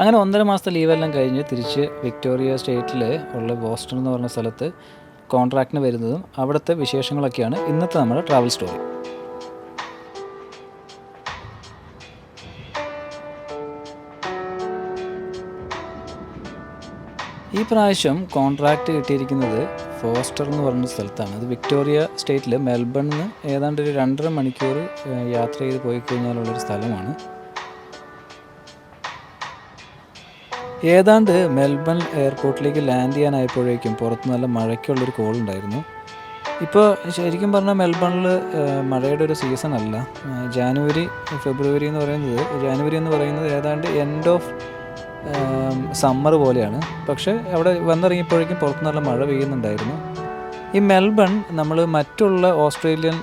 അങ്ങനെ ഒന്നര മാസത്തെ ലീവെല്ലാം കഴിഞ്ഞ് തിരിച്ച് വിക്ടോറിയ സ്റ്റേറ്റിൽ ഉള്ള ബോസ്റ്റൺ എന്ന് പറഞ്ഞ സ്ഥലത്ത് കോൺട്രാക്റ്റിന് വരുന്നതും അവിടുത്തെ വിശേഷങ്ങളൊക്കെയാണ് ഇന്നത്തെ നമ്മുടെ ട്രാവൽ സ്റ്റോറി. ഈ പ്രാവശ്യം കോൺട്രാക്റ്റ് കിട്ടിയിരിക്കുന്നത് ഫോസ്റ്റർ എന്ന് പറഞ്ഞ സ്ഥലത്താണ്. അത് വിക്ടോറിയ സ്റ്റേറ്റിൽ മെൽബണിൽ നിന്ന് ഏതാണ്ട് ഒരു രണ്ടര മണിക്കൂർ യാത്ര ചെയ്ത് പോയി കഴിഞ്ഞാലുള്ളൊരു സ്ഥലമാണ്. ഏതാണ്ട് മെൽബൺ എയർപോർട്ടിലേക്ക് ലാൻഡ് ചെയ്യാനായപ്പോഴേക്കും പുറത്ത് നല്ല മഴയ്ക്കുള്ളൊരു കോൾ ഉണ്ടായിരുന്നു. ഇപ്പോൾ ശരിക്കും പറഞ്ഞാൽ മെൽബണിൽ മഴയുടെ ഒരു സീസൺ അല്ല. ജാനുവരി ഫെബ്രുവരി എന്ന് പറയുന്നത് ജാനുവരി എന്ന് പറയുന്നത് ഏതാണ്ട് എൻഡ് ഓഫ് സമ്മർ പോലെയാണ്. പക്ഷേ അവിടെ വന്നിറങ്ങിയപ്പോഴേക്കും പുറത്ത് നല്ല മഴ പെയ്യുന്നുണ്ടായിരുന്നു. ഈ മെൽബൺ നമ്മൾ മറ്റുള്ള ഓസ്ട്രേലിയൻ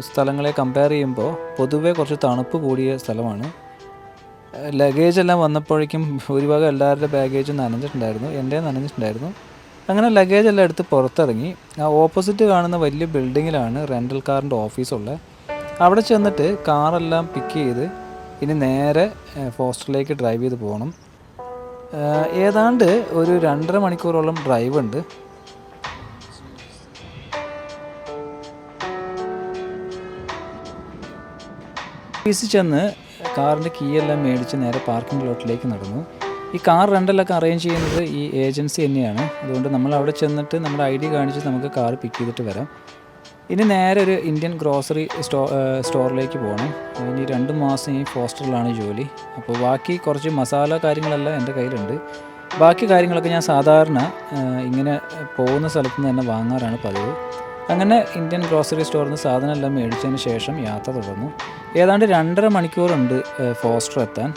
സ്ഥലങ്ങളെ കമ്പയർ ചെയ്യുമ്പോൾ പൊതുവേ കുറച്ച് തണുപ്പ് കൂടിയ സ്ഥലമാണ്. ലഗേജ് എല്ലാം വന്നപ്പോഴേക്കും ഭൂരിഭാഗം എല്ലാവരുടെ ബാഗേജും നനഞ്ഞിട്ടുണ്ടായിരുന്നു. എന്റെ നനഞ്ഞിട്ടുണ്ടായിരുന്നു. അങ്ങനെ ലഗേജ് എല്ലാം എടുത്ത് പുറത്തിറങ്ങി. ആ ഓപ്പോസിറ്റ് കാണുന്ന വലിയ ബിൽഡിങ്ങിലാണ് റെന്റൽ കാറിന്റെ ഓഫീസുള്ളത് അവിടെ ചെന്നിട്ട് കാറെല്ലാം പിക്ക് ചെയ്ത് ഇനി നേരെ ഫോസ്റ്ററിലേക്ക് ഡ്രൈവ് ചെയ്ത് പോകണം. ഏതാണ്ട് ഒരു രണ്ടര മണിക്കൂറോളം ഡ്രൈവ് ഉണ്ട്. ഓഫീസിൽ ചെന്ന് കാറിന്റെ കീ എല്ലാം മേടിച്ച് നേരെ പാർക്കിംഗ് ലോട്ടിലേക്ക് നടന്നു. ഈ കാർ റെന്റലൊക്കെ അറേഞ്ച് ചെയ്യുന്നത് ഈ ഏജൻസി തന്നെയാണ്. അതുകൊണ്ട് നമ്മൾ അവിടെ ചെന്നിട്ട് നമ്മുടെ ഐ ഡി കാണിച്ച് നമുക്ക് കാർ പിക്ക് ചെയ്തിട്ട് വരാം. ഇനി നേരെ ഒരു ഇന്ത്യൻ ഗ്രോസറി സ്റ്റോ സ്റ്റോറിലേക്ക് പോകണം. ഇനി രണ്ട് മാസം ഈ ഫോസ്റ്ററിലാണ് ജോലി. അപ്പോൾ ബാക്കി കുറച്ച് മസാല കാര്യങ്ങളെല്ലാം എന്റെ കയ്യിലുണ്ട്. ബാക്കി കാര്യങ്ങളൊക്കെ ഞാൻ സാധാരണ ഇങ്ങനെ പോകുന്ന സ്ഥലത്ത് നിന്ന് തന്നെ വാങ്ങാറാണ് പതിവ്. അങ്ങനെ ഇന്ത്യൻ ഗ്രോസറി സ്റ്റോറിൽ നിന്ന് സാധനമെല്ലാം മേടിച്ചതിന് ശേഷം യാത്ര തുടർന്നു. ഏതാണ്ട് രണ്ടര മണിക്കൂറുണ്ട് ഫോസ്റ്റർ എത്താൻ.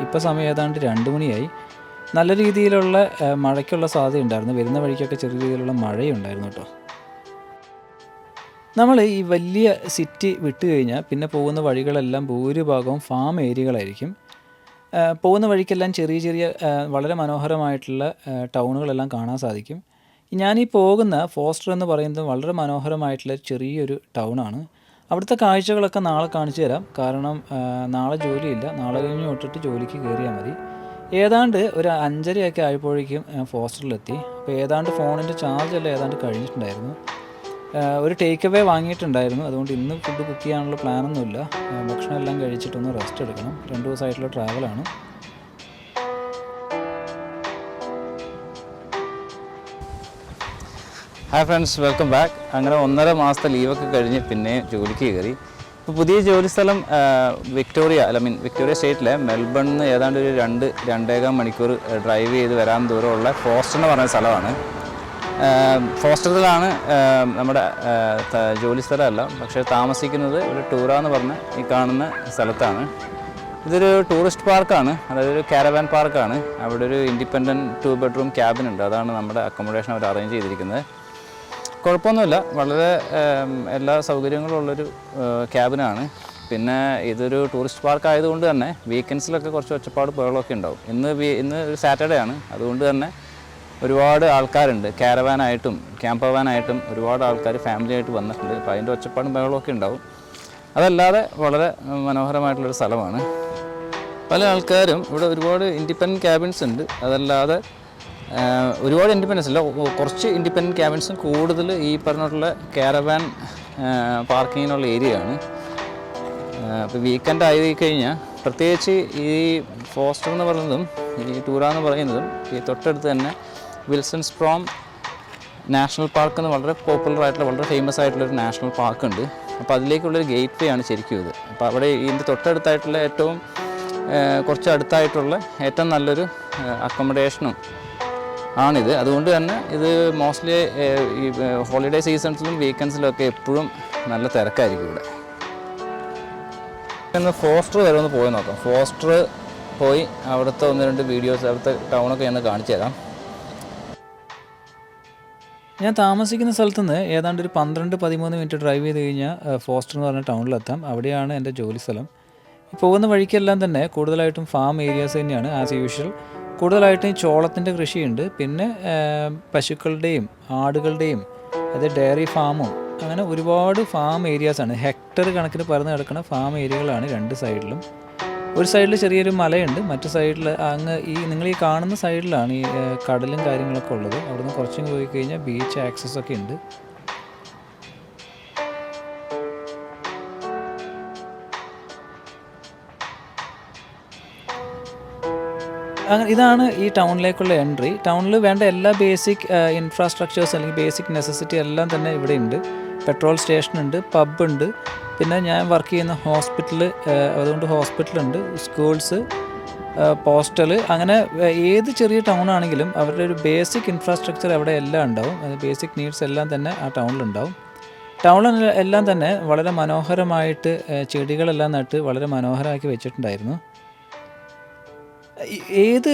ഇപ്പോൾ സമയം ഏതാണ്ട് രണ്ട് മണിയായി. നല്ല രീതിയിലുള്ള മഴയ്ക്കുള്ള സാധ്യത ഉണ്ടായിരുന്നു. വരുന്ന വഴിക്കൊക്കെ ചെറിയ രീതിയിലുള്ള മഴയുണ്ടായിരുന്നു കേട്ടോ. നമ്മൾ ഈ വലിയ സിറ്റി വിട്ട് കഴിഞ്ഞാൽ പിന്നെ പോകുന്ന വഴികളെല്ലാം ഭൂരിഭാഗവും ഫാം ഏരിയകളായിരിക്കും. പോകുന്ന വഴിക്കെല്ലാം ചെറിയ ചെറിയ വളരെ മനോഹരമായിട്ടുള്ള ടൗണുകളെല്ലാം കാണാൻ സാധിക്കും. ഞാനീ പോകുന്ന ഫോസ്റ്റർ എന്ന് പറയുന്നത് വളരെ മനോഹരമായിട്ടുള്ള ചെറിയൊരു ടൗണാണ് അവിടുത്തെ കാഴ്ചകളൊക്കെ നാളെ കാണിച്ചു തരാം. കാരണം നാളെ ജോലിയില്ല. നാളെ കഴിഞ്ഞ് തൊട്ടിട്ട് ജോലിക്ക് കയറിയാൽ മതി. ഏതാണ്ട് ഒരു അഞ്ചരയൊക്കെ ആയപ്പോഴേക്കും ഫോസ്റ്ററിലെത്തി. അപ്പോൾ ഏതാണ്ട് ഫോണിന്റെ ചാർജ് എല്ലാം ഏതാണ്ട് കഴിഞ്ഞിട്ടുണ്ടായിരുന്നു. ഒരു ടേക്ക് അവേ വാങ്ങിയിട്ടുണ്ടായിരുന്നു. അതുകൊണ്ട് ഇന്ന് ഫുഡ് കുക്ക് ചെയ്യാനുള്ള പ്ലാനൊന്നുമില്ല ഭക്ഷണം എല്ലാം കഴിച്ചിട്ടൊന്ന് റെസ്റ്റ് എടുക്കണം. രണ്ട് ദിവസമായിട്ടുള്ള ട്രാവലാണ് ഹായ് ഫ്രണ്ട്സ് വെൽക്കം ബാക്ക് അങ്ങനെ ഒന്നര മാസത്തെ ലീവൊക്കെ കഴിഞ്ഞ് പിന്നെ ജോലിക്ക് കയറി. ഇപ്പോൾ പുതിയ ജോലി സ്ഥലം വിക്ടോറിയ അല്ല മീൻ വിക്ടോറിയ സ്റ്റേറ്റിലെ മെൽബണിൽ നിന്ന് ഏതാണ്ട് ഒരു രണ്ട് രണ്ടേകാൽ മണിക്കൂർ ഡ്രൈവ് ചെയ്ത് വരാൻ ദൂരമുള്ള ഫോസ്റ്റർ എന്ന് പറയുന്ന സ്ഥലമാണ്. ഫോസ്റ്ററിലാണ് നമ്മുടെ ജോലി സ്ഥലമല്ല പക്ഷേ താമസിക്കുന്നത് ഒരു ടൂറ എന്ന് പറഞ്ഞ ഈ കാണുന്ന സ്ഥലത്താണ്. ഇതൊരു ടൂറിസ്റ്റ് പാർക്കാണ് അതായത് ഒരു കാരവാൻ പാർക്കാണ് അവിടെ ഒരു ഇൻഡിപെൻഡന്റ് ടു ബെഡ്റൂം ക്യാബിൻ ഉണ്ട്. അതാണ് നമ്മുടെ അക്കോമഡേഷൻ അവർ അറേഞ്ച് ചെയ്തിരിക്കുന്നത്. കുഴപ്പമൊന്നുമില്ല. വളരെ എല്ലാ സൗകര്യങ്ങളും ഉള്ളൊരു ക്യാബിനാണ്. പിന്നെ ഇതൊരു ടൂറിസ്റ്റ് പാർക്ക് ആയതുകൊണ്ട് തന്നെ വീക്കെൻഡ്സിലൊക്കെ കുറച്ച് ഒച്ചപ്പാട് ബഹളമൊക്കെ ഉണ്ടാവും. ഇന്ന് ഇന്ന് ഒരു സാറ്റർഡേ ആണ്. അതുകൊണ്ട് തന്നെ ഒരുപാട് ആൾക്കാരുണ്ട്. കാരവാനായിട്ടും ക്യാമ്പവാനായിട്ടും ഒരുപാട് ആൾക്കാർ ഫാമിലി ആയിട്ട് വന്നിട്ടുണ്ട്. അപ്പോൾ അതിന്റെ ഒച്ചപ്പാടും ബഹളമൊക്കെ ഉണ്ടാവും. അതല്ലാതെ വളരെ മനോഹരമായിട്ടുള്ളൊരു സ്ഥലമാണ്. പല ആൾക്കാരും ഇവിടെ ഒരുപാട് ഇൻഡിപെൻഡന്റ് ക്യാബിൻസ് ഉണ്ട്. അതല്ലാതെ ഒരുപാട് ഇൻഡിപെൻഡൻസ് അല്ല. കുറച്ച് ഇൻഡിപെൻഡന്റ് ക്യാബിൻസും കൂടുതൽ ഈ പറഞ്ഞിട്ടുള്ള കാരവാൻ പാർക്കിങ്ങിനുള്ള ഏരിയ ആണ്. അപ്പോൾ വീക്കെൻഡ് ആയി കഴിഞ്ഞാൽ പ്രത്യേകിച്ച് ഈ ഫോസ്റ്റർ എന്ന് പറയുന്നതും ഈ ടൂറ എന്ന് പറയുന്നതും ഈ തൊട്ടടുത്ത് തന്നെ വിൽസൺസ് പ്രോം നാഷണൽ പാർക്ക് എന്ന് വളരെ പോപ്പുലർ ആയിട്ടുള്ള വളരെ ഫേമസ് ആയിട്ടുള്ള ഒരു നാഷണൽ പാർക്ക് ഉണ്ട്. അപ്പോൾ അതിലേക്കുള്ളൊരു ഗേറ്റ് വേ ആണ് ശരിക്കും ഇത്. അപ്പോൾ അവിടെ ഇതിന്റെ തൊട്ടടുത്തായിട്ടുള്ള ഏറ്റവും കുറച്ച് അടുത്തായിട്ടുള്ള ഏറ്റവും നല്ലൊരു അക്കോമഡേഷനും ആണിത്. അതുകൊണ്ട് തന്നെ ഇത് മോസ്റ്റ്ലി ഈ ഹോളിഡേ സീസൺസിലും വീക്കെൻഡ്സിലും ഒക്കെ എപ്പോഴും നല്ല തിരക്കായിരിക്കും ഇവിടെ. ഒന്ന് ഫോസ്റ്റർ വരെ ഒന്ന് പോയി നോക്കാം. ഫോസ്റ്റർ പോയി അവിടുത്തെ ഒന്ന് രണ്ട് വീഡിയോസ് അവിടുത്തെ ടൗണൊക്കെ ഞാൻ കാണിച്ചു തരാം. ഞാൻ താമസിക്കുന്ന സ്ഥലത്ത് നിന്ന് ഏതാണ്ട് ഒരു പന്ത്രണ്ട് പതിമൂന്ന് മിനിറ്റ് ഡ്രൈവ് ചെയ്ത് കഴിഞ്ഞാൽ ഫോസ്റ്റർ എന്ന് പറഞ്ഞ ടൗണിലെത്താം അവിടെയാണ് എന്റെ ജോലി സ്ഥലം. പോകുന്ന വഴിക്കെല്ലാം തന്നെ കൂടുതലായിട്ടും ഫാം ഏരിയാസ് തന്നെയാണ് ആസ് യൂഷ്വൽ കൂടുതലായിട്ടും ചോളത്തിന്റെ കൃഷിയുണ്ട്. പിന്നെ പശുക്കളുടെയും ആടുകളുടെയും അത് ഡയറി ഫാമും അങ്ങനെ ഒരുപാട് ഫാം ഏരിയാസാണ് ഹെക്ടർ കണക്കിന് പരന്ന് കിടക്കുന്ന ഫാം ഏരിയകളാണ് രണ്ട് സൈഡിലും. ഒരു സൈഡിൽ ചെറിയൊരു മലയുണ്ട്. മറ്റു സൈഡിൽ അങ്ങ് ഈ നിങ്ങൾ ഈ കാണുന്ന സൈഡിലാണ് ഈ കടലും കാര്യങ്ങളൊക്കെ ഉള്ളത്. അവിടുന്ന് കുറച്ചും പോയി കഴിഞ്ഞാൽ ബീച്ച് ആക്സസ് ഒക്കെ ഉണ്ട്. അങ്ങനെ ഇതാണ് ഈ ടൗണിലേക്കുള്ള എൻട്രി. ടൗണിൽ വേണ്ട എല്ലാ ബേസിക് ഇൻഫ്രാസ്ട്രക്ചേഴ്സ് അല്ലെങ്കിൽ ബേസിക് നെസസിറ്റി എല്ലാം തന്നെ ഇവിടെ ഉണ്ട്. പെട്രോൾ സ്റ്റേഷൻ ഉണ്ട് പബ് ഉണ്ട്. പിന്നെ ഞാൻ വർക്ക് ചെയ്യുന്ന ഹോസ്പിറ്റൽ അതുകൊണ്ട് ഹോസ്പിറ്റലുണ്ട് സ്കൂൾസ് പോസ്റ്റൽ. അങ്ങനെ ഏത് ചെറിയ ടൗൺ ആണെങ്കിലും അവരുടെ ഒരു ബേസിക് ഇൻഫ്രാസ്ട്രക്ചർ അവിടെ എല്ലാം ഉണ്ടാവും. അത് ബേസിക് നീഡ്സ് എല്ലാം തന്നെ ആ ടൗണിലുണ്ടാവും ടൗണിൽ എല്ലാം തന്നെ വളരെ മനോഹരമായിട്ട് ചെടികളെല്ലാം നട്ട് വളരെ മനോഹരമാക്കി വെച്ചിട്ടുണ്ടായിരുന്നു. ഏത്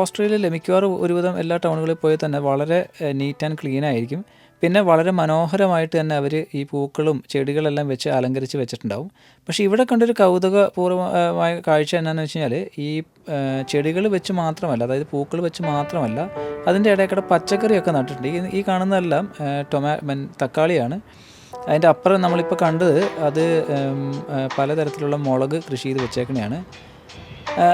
ഓസ്ട്രേലിയയിലെ മിക്കവാറും ഒരുവിധം എല്ലാ ടൗണുകളിൽ പോയി തന്നെ വളരെ നീറ്റ് ആൻഡ് ക്ലീൻ ആയിരിക്കും. പിന്നെ വളരെ മനോഹരമായിട്ട് തന്നെ അവർ ഈ പൂക്കളും ചെടികളെല്ലാം വെച്ച് അലങ്കരിച്ച് വെച്ചിട്ടുണ്ടാവും. പക്ഷേ ഇവിടെ കണ്ടൊരു കൗതുകപൂർവമായ കാഴ്ച എന്നാന്ന് വെച്ച് കഴിഞ്ഞാൽ ഈ ചെടികൾ വെച്ച് മാത്രമല്ല അതായത് പൂക്കൾ വെച്ച് മാത്രമല്ല അതിന്റെ ഇടയ്ക്കിടെ പച്ചക്കറിയൊക്കെ നട്ടിട്ടുണ്ട്. ഈ ഈ കാണുന്നതെല്ലാം ടൊമാ തക്കാളിയാണ്. അതിന്റെ അപ്പുറം നമ്മളിപ്പോൾ കണ്ടത് അത് പലതരത്തിലുള്ള മുളക് കൃഷി ചെയ്ത് വെച്ചേക്കണെയാണ്.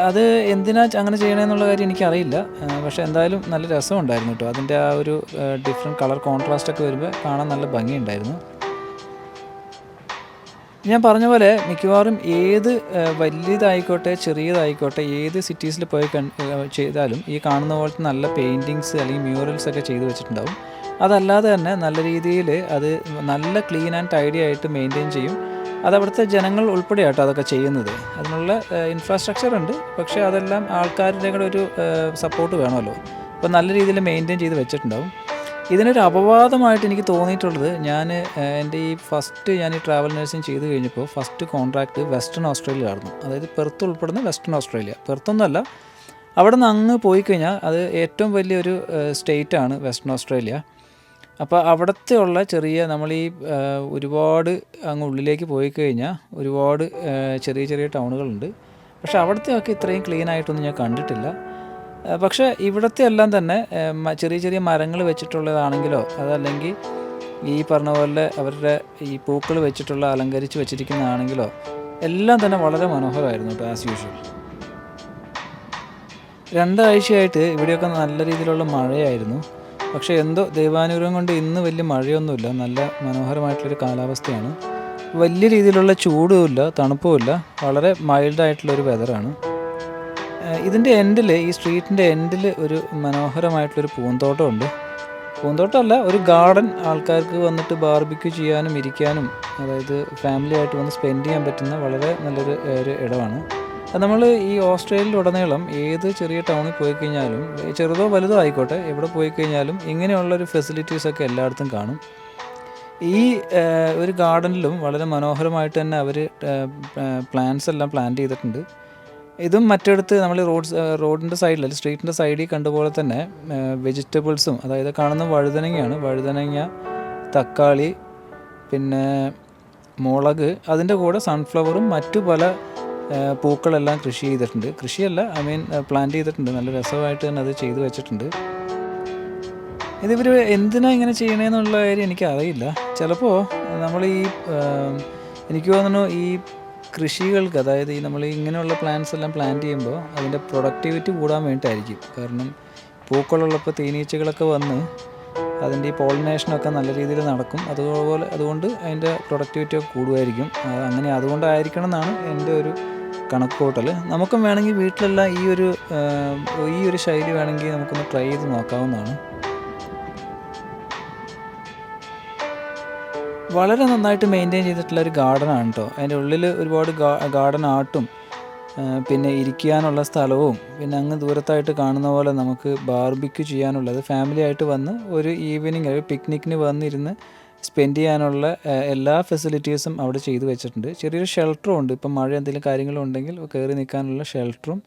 അത് എന്തിനാ അങ്ങനെ ചെയ്യണമെന്നുള്ള കാര്യം എനിക്കറിയില്ല. പക്ഷേ എന്തായാലും നല്ല രസമുണ്ടായിരുന്നു കേട്ടോ. അതിന്റെ ആ ഒരു ഡിഫറെന്റ് കളർ കോൺട്രാസ്റ്റ് ഒക്കെ വരുമ്പോൾ കാണാൻ നല്ല ഭംഗിയുണ്ടായിരുന്നു. ഞാൻ പറഞ്ഞ പോലെ മിക്കവാറും ഏത് വലിയതായിക്കോട്ടെ ചെറിയതായിക്കോട്ടെ ഏത് സിറ്റീസിൽ പോയി ചെയ്താലും ഈ കാണുന്ന പോലത്തെ നല്ല പെയിന്റിങ്സ് അല്ലെങ്കിൽ മ്യൂറൽസ് ഒക്കെ ചെയ്തു വെച്ചിട്ടുണ്ടാവും. അതല്ലാതെ തന്നെ നല്ല രീതിയിൽ അത് നല്ല ക്ലീൻ ആൻഡ് ടൈഡി ആയിട്ട് മെയിന്റെയിൻ ചെയ്യും. അത് അവിടുത്തെ ജനങ്ങൾ ഉൾപ്പെടെയാട്ടോ അതൊക്കെ ചെയ്യുന്നത്. അതിനുള്ള ഇൻഫ്രാസ്ട്രക്ചർ ഉണ്ട്. പക്ഷേ അതെല്ലാം ആൾക്കാരുടെ കൂടെ ഒരു സപ്പോർട്ട് വേണമല്ലോ. അപ്പോൾ നല്ല രീതിയിൽ മെയിന്റെയിൻ ചെയ്ത് വെച്ചിട്ടുണ്ടാവും. ഇതിനൊരു അപവാദമായിട്ട് എനിക്ക് തോന്നിയിട്ടുള്ളത് ഞാൻ എന്റെ ഈ ഫസ്റ്റ് ഞാൻ ഈ ട്രാവൽ നഴ്സിംഗ് ചെയ്ത് കഴിഞ്ഞപ്പോൾ ഫസ്റ്റ് കോൺട്രാക്റ്റ് വെസ്റ്റേൺ ഓസ്ട്രേലിയ ആയിരുന്നു. അതായത് പെർത്ത് ഉൾപ്പെടുന്ന വെസ്റ്റേൺ ഓസ്ട്രേലിയ പെർത്തൊന്നുമല്ല അവിടെ നിന്ന് അങ്ങ് പോയി കഴിഞ്ഞാൽ അത് ഏറ്റവും വലിയൊരു സ്റ്റേറ്റാണ് വെസ്റ്റേൺ ഓസ്ട്രേലിയ അപ്പോൾ അവിടുത്തെ ഉള്ള ചെറിയ നമ്മൾ ഈ ഒരുപാട് അങ്ങ് ഉള്ളിലേക്ക് പോയി കഴിഞ്ഞാൽ ഒരുപാട് ചെറിയ ചെറിയ ടൗണുകളുണ്ട്. പക്ഷേ അവിടുത്തെ ഒക്കെ ഇത്രയും ക്ലീൻ ആയിട്ടൊന്നും ഞാൻ കണ്ടിട്ടില്ല. പക്ഷേ ഇവിടുത്തെ എല്ലാം തന്നെ ചെറിയ ചെറിയ മരങ്ങൾ വെച്ചിട്ടുള്ളതാണെങ്കിലോ അതല്ലെങ്കിൽ ഈ പറഞ്ഞ പോലെ അവരുടെ ഈ പൂക്കൾ വെച്ചിട്ടുള്ള അലങ്കരിച്ച് വെച്ചിരിക്കുന്നതാണെങ്കിലോ എല്ലാം തന്നെ വളരെ മനോഹരമായിരുന്നു കേട്ടോ ആസ് യൂഷ്വൽ രണ്ടാഴ്ചയായിട്ട് ഇവിടെയൊക്കെ നല്ല രീതിയിലുള്ള മഴയായിരുന്നു. പക്ഷേ എന്തോ ദൈവാനുഗ്രഹം കൊണ്ട് ഇന്ന് വലിയ മഴയൊന്നുമില്ല. നല്ല മനോഹരമായിട്ടുള്ളൊരു കാലാവസ്ഥയാണ്. വലിയ രീതിയിലുള്ള ചൂടുമില്ല തണുപ്പുമില്ല. വളരെ മൈൽഡായിട്ടുള്ളൊരു വെതറാണ് ഇതിന്റെ എൻഡിൽ ഈ സ്ട്രീറ്റിന്റെ എൻഡിൽ ഒരു മനോഹരമായിട്ടുള്ളൊരു പൂന്തോട്ടമുണ്ട്. പൂന്തോട്ടമല്ല ഒരു ഗാർഡൻ ആൾക്കാർക്ക് വന്നിട്ട് ബാർബിക്യൂ ചെയ്യാനും ഇരിക്കാനും അതായത് ഫാമിലിയായിട്ട് വന്ന് സ്പെൻഡ് ചെയ്യാൻ പറ്റുന്ന വളരെ നല്ലൊരു ഒരു ഇടമാണ്. നമ്മൾ ഈ ഓസ്ട്രേലിയയിലുടനീളം ഏത് ചെറിയ ടൗണിൽ പോയി കഴിഞ്ഞാലും ചെറുതോ വലുതോ ആയിക്കോട്ടെ എവിടെ പോയി കഴിഞ്ഞാലും ഇങ്ങനെയുള്ളൊരു ഫെസിലിറ്റീസൊക്കെ എല്ലായിടത്തും കാണും. ഈ ഒരു ഗാർഡനിലും വളരെ മനോഹരമായിട്ട് തന്നെ അവർ പ്ലാന്റ്സ് എല്ലാം പ്ലാൻ ചെയ്തിട്ടുണ്ട്. ഇതും മറ്റെടുത്ത് നമ്മൾ റോഡ് റോഡിന്റെ സൈഡിൽ അല്ലെങ്കിൽ സ്ട്രീറ്റിന്റെ സൈഡിൽ കണ്ടുപോലെ തന്നെ വെജിറ്റബിൾസും അതായത് കാണുന്ന വഴുതനങ്ങയാണ്. വഴുതനങ്ങ തക്കാളി പിന്നെ മുളക് അതിന്റെ കൂടെ സൺഫ്ലവറും മറ്റു പല പൂക്കളെല്ലാം കൃഷി ചെയ്തിട്ടുണ്ട്. കൃഷിയല്ല ഐ മീൻ പ്ലാന്റ് ചെയ്തിട്ടുണ്ട്. നല്ല രസമായിട്ട് തന്നെ അത് ചെയ്തു വെച്ചിട്ടുണ്ട്. ഇതിവർ എന്തിനാ ഇങ്ങനെ ചെയ്യണേന്നുള്ള കാര്യം എനിക്കറിയില്ല. ചിലപ്പോൾ നമ്മൾ ഈ എനിക്ക് തോന്നുന്നു ഈ കൃഷികൾക്ക് അതായത് ഈ നമ്മൾ ഇങ്ങനെയുള്ള പ്ലാന്റ്സ് എല്ലാം പ്ലാന്റ് ചെയ്യുമ്പോൾ അതിന്റെ പ്രൊഡക്ടിവിറ്റി കൂടാൻ വേണ്ടിയിട്ടായിരിക്കും. കാരണം പൂക്കളുള്ളപ്പോൾ തേനീച്ചകളൊക്കെ വന്ന് അതിന്റെ ഈ പോളിനേഷനൊക്കെ നല്ല രീതിയിൽ നടക്കും. അതുപോലെ അതുകൊണ്ട് അതിന്റെ പ്രൊഡക്ടിവിറ്റി ഒക്കെ കൂടുമായിരിക്കും. അങ്ങനെ അതുകൊണ്ടായിരിക്കണം എന്നാണ് എന്റെ ഒരു കണക്ക് കൂട്ടൽ നമുക്കും വേണമെങ്കിൽ വീട്ടിലെല്ലാം ഈ ഒരു ഈ ഒരു ശൈലി വേണമെങ്കിൽ നമുക്കൊന്ന് ട്രൈ ചെയ്ത് നോക്കാവുന്നതാണ്. വളരെ നന്നായിട്ട് മെയിന്റെയിൻ ചെയ്തിട്ടുള്ള ഒരു ഗാർഡനാണ് കേട്ടോ അതിന്റെ ഉള്ളിൽ ഒരുപാട് ഗാർഡൻ ആർട്ടും പിന്നെ ഇരിക്കാനുള്ള സ്ഥലവും പിന്നെ അങ്ങ് ദൂരത്തായിട്ട് കാണുന്ന പോലെ നമുക്ക് ബാർബിക്യൂ ചെയ്യാനുള്ളത് ഫാമിലി ആയിട്ട് വന്ന് ഒരു ഈവനിങ് ഒരു പിക്നിക്കിന് വന്നിരുന്ന് സ്പെൻഡ് ചെയ്യാനുള്ള എല്ലാ ഫെസിലിറ്റീസും അവിടെ ചെയ്തു വെച്ചിട്ടുണ്ട്. ചെറിയൊരു ഷെൽട്ടറും ഉണ്ട്. ഇപ്പം മഴ എന്തെങ്കിലും കാര്യങ്ങളും ഉണ്ടെങ്കിൽ കയറി നിൽക്കാനുള്ള ഷെൽട്ടറും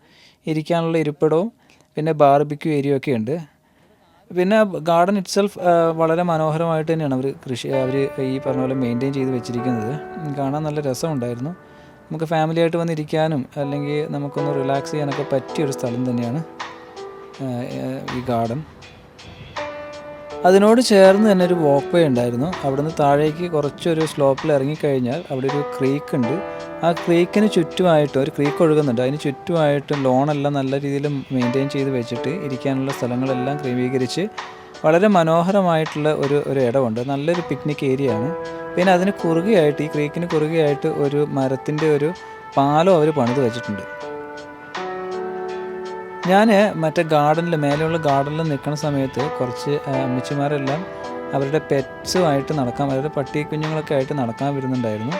ഇരിക്കാനുള്ള ഇരിപ്പിടവും പിന്നെ ബാർബിക്യൂ ഏരിയ ഒക്കെ ഉണ്ട്. പിന്നെ ഗാർഡൻ ഇറ്റ്സെൽഫ് വളരെ മനോഹരമായിട്ട് തന്നെയാണ് അവർ കൃഷി അവർ ഈ പറഞ്ഞ പോലെ മെയിന്റെയിൻ ചെയ്ത് വെച്ചിരിക്കുന്നത്. കാണാൻ നല്ല രസമുണ്ടായിരുന്നു നമുക്ക് ഫാമിലി ആയിട്ട് വന്നിരിക്കാനും അല്ലെങ്കിൽ നമുക്കൊന്ന് റിലാക്സ് ചെയ്യാനൊക്കെ പറ്റിയൊരു സ്ഥലം തന്നെയാണ് ഈ ഗാർഡൻ അതിനോട് ചേർന്ന് തന്നെ ഒരു വാക്ക് വേ ഉണ്ടായിരുന്നു. അവിടുന്ന് താഴേക്ക് കുറച്ചൊരു സ്ലോപ്പിൽ ഇറങ്ങിക്കഴിഞ്ഞാൽ അവിടെ ഒരു ക്രീക്ക് ഉണ്ട്. ആ ക്രീക്കിന് ചുറ്റുമായിട്ട് ഒരു ക്രീക്ക് ഒഴുകുന്നുണ്ട്. അതിന് ചുറ്റുമായിട്ട് ലോണെല്ലാം നല്ല രീതിയിൽ മെയിന്റെയിൻ ചെയ്ത് വെച്ചിട്ട് ഇരിക്കാനുള്ള സ്ഥലങ്ങളെല്ലാം ക്രമീകരിച്ച് വളരെ മനോഹരമായിട്ടുള്ള ഒരു ഒരു ഇടമുണ്ട്. നല്ലൊരു പിക്നിക് ഏരിയ ആണ്. പിന്നെ അതിന് കുറുകയായിട്ട് ഈ ക്രീക്കിന് കുറുകയായിട്ട് ഒരു മരത്തിന്റെ ഒരു പാലം അവർ പണിത് വെച്ചിട്ടുണ്ട്. ഞാൻ മറ്റേ ഗാർഡനിൽ മേലെയുള്ള ഗാർഡനിൽ നിൽക്കുന്ന സമയത്ത് കുറച്ച് അമ്മച്ചിമാരെല്ലാം അവരുടെ പെറ്റ്സുമായിട്ട് നടക്കാൻ അവരുടെ പട്ടി കുഞ്ഞുങ്ങളൊക്കെ ആയിട്ട് നടക്കാൻ വരുന്നുണ്ടായിരുന്നു.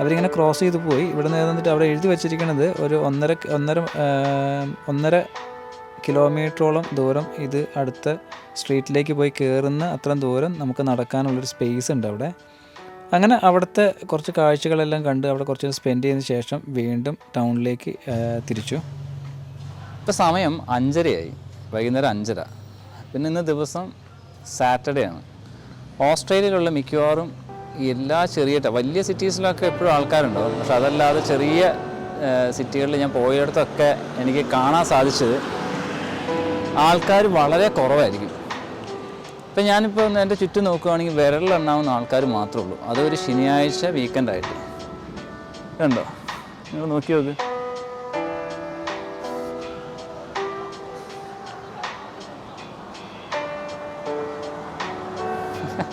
അവരിങ്ങനെ ക്രോസ് ചെയ്ത് പോയി. ഇവിടെ നിന്ന് വന്നിട്ട് അവിടെ എഴുതി വെച്ചിരിക്കുന്നത് ഒരു ഒന്നര ഒന്നര ഒന്നര കിലോമീറ്ററോളം ദൂരം ഇത് അടുത്ത സ്ട്രീറ്റിലേക്ക് പോയി കയറുന്ന അത്രയും ദൂരം നമുക്ക് നടക്കാനുള്ളൊരു സ്പേസ് ഉണ്ട് അവിടെ. അങ്ങനെ അവിടുത്തെ കുറച്ച് കാഴ്ചകളെല്ലാം കണ്ട് അവിടെ കുറച്ച് സ്പെൻഡ് ചെയ്തതിന് ശേഷം വീണ്ടും ടൗണിലേക്ക് തിരിച്ചു. ഇപ്പോൾ സമയം അഞ്ചരയായി. വൈകുന്നേരം അഞ്ചര. പിന്നെ ഇന്ന് ദിവസം സാറ്റർഡേ ആണ്. ഓസ്ട്രേലിയയിലുള്ള മിക്കവാറും എല്ലാ ചെറിയ വലിയ സിറ്റീസിലൊക്കെ എപ്പോഴും ആൾക്കാരുണ്ടാവും. പക്ഷെ അതല്ലാതെ ചെറിയ സിറ്റികളിൽ ഞാൻ പോയിടത്തൊക്കെ എനിക്ക് കാണാൻ സാധിച്ചത് ആൾക്കാർ വളരെ കുറവായിരിക്കും. ഇപ്പം ഞാനിപ്പോൾ എന്റെ ചുറ്റും നോക്കുകയാണെങ്കിൽ വിരലിലെണ്ണാവുന്ന ആൾക്കാർ മാത്രമേ ഉള്ളൂ. അതൊരു ശനിയാഴ്ച വീക്കെൻഡായിട്ട് കണ്ടോ? നിങ്ങൾ നോക്കി നോക്ക്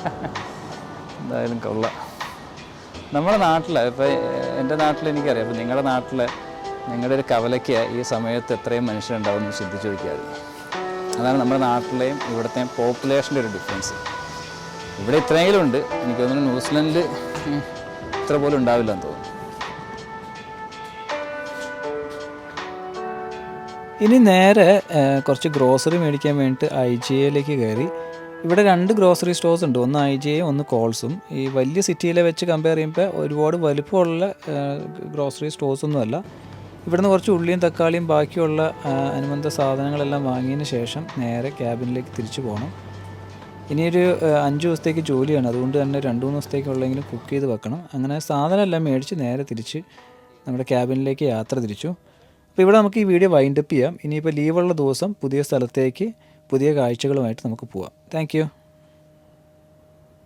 എന്തായാലും കൊള്ള. നമ്മുടെ നാട്ടിൽ ഇപ്പോൾ എന്റെ നാട്ടിൽ എനിക്കറിയാം. അപ്പോൾ നിങ്ങളുടെ നാട്ടിൽ നിങ്ങളുടെ ഒരു കവലയ്ക്ക് ഈ സമയത്ത് എത്രയും മനുഷ്യരുണ്ടാവും എന്ന് ചിന്തിച്ച് നോക്കിയാൽ അതാണ് നമ്മുടെ നാട്ടിലെയും ഇവിടുത്തെയും പോപ്പുലേഷന്റെ ഒരു ഡിഫറൻസ് ഇവിടെ ഇത്രയെങ്കിലും ഉണ്ട്. എനിക്ക് തോന്നുന്നു ന്യൂസിലൻഡിൽ ഇത്ര പോലും ഉണ്ടാവില്ല എന്ന് തോന്നുന്നു. ഇനി നേരെ കുറച്ച് ഗ്രോസറി മേടിക്കാൻ വേണ്ടിയിട്ട് ഐ ജി എയിലേക്ക് കയറി. ഇവിടെ രണ്ട് ഗ്രോസറി സ്റ്റോഴ്സ് ഉണ്ട്. ഒന്ന് ഐ ജി ഒന്ന് കോൾസും ഈ വലിയ സിറ്റിയിലെ വെച്ച് കമ്പയർ ചെയ്യുമ്പോൾ ഒരുപാട് വലുപ്പമുള്ള ഗ്രോസറി സ്റ്റോഴ്സ് ഒന്നുമല്ല ഇവിടുന്ന് കുറച്ച് ഉള്ളിയും തക്കാളിയും ബാക്കിയുള്ള അനുബന്ധ സാധനങ്ങളെല്ലാം വാങ്ങിയതിന് ശേഷം നേരെ ക്യാബിനിലേക്ക് തിരിച്ചു പോകണം ഇനിയൊരു അഞ്ച് ദിവസത്തേക്ക് ജോലിയാണ്. അതുകൊണ്ട് തന്നെ രണ്ട് മൂന്ന് ദിവസത്തേക്കുള്ളെങ്കിലും കുക്ക് ചെയ്ത് വെക്കണം. അങ്ങനെ സാധനമെല്ലാം മേടിച്ച് നേരെ തിരിച്ച് നമ്മുടെ ക്യാബിനിലേക്ക് യാത്ര തിരിച്ചു. അപ്പോൾ ഇവിടെ നമുക്ക് ഈ വീഡിയോ വൈൻഡപ്പ് ചെയ്യാം. ഇനിയിപ്പോൾ ലീവുള്ള ദിവസം പുതിയ സ്ഥലത്തേക്ക് പുതിയ കാഴ്ചകളുമായിട്ട് നമുക്ക് പോവാം. താങ്ക്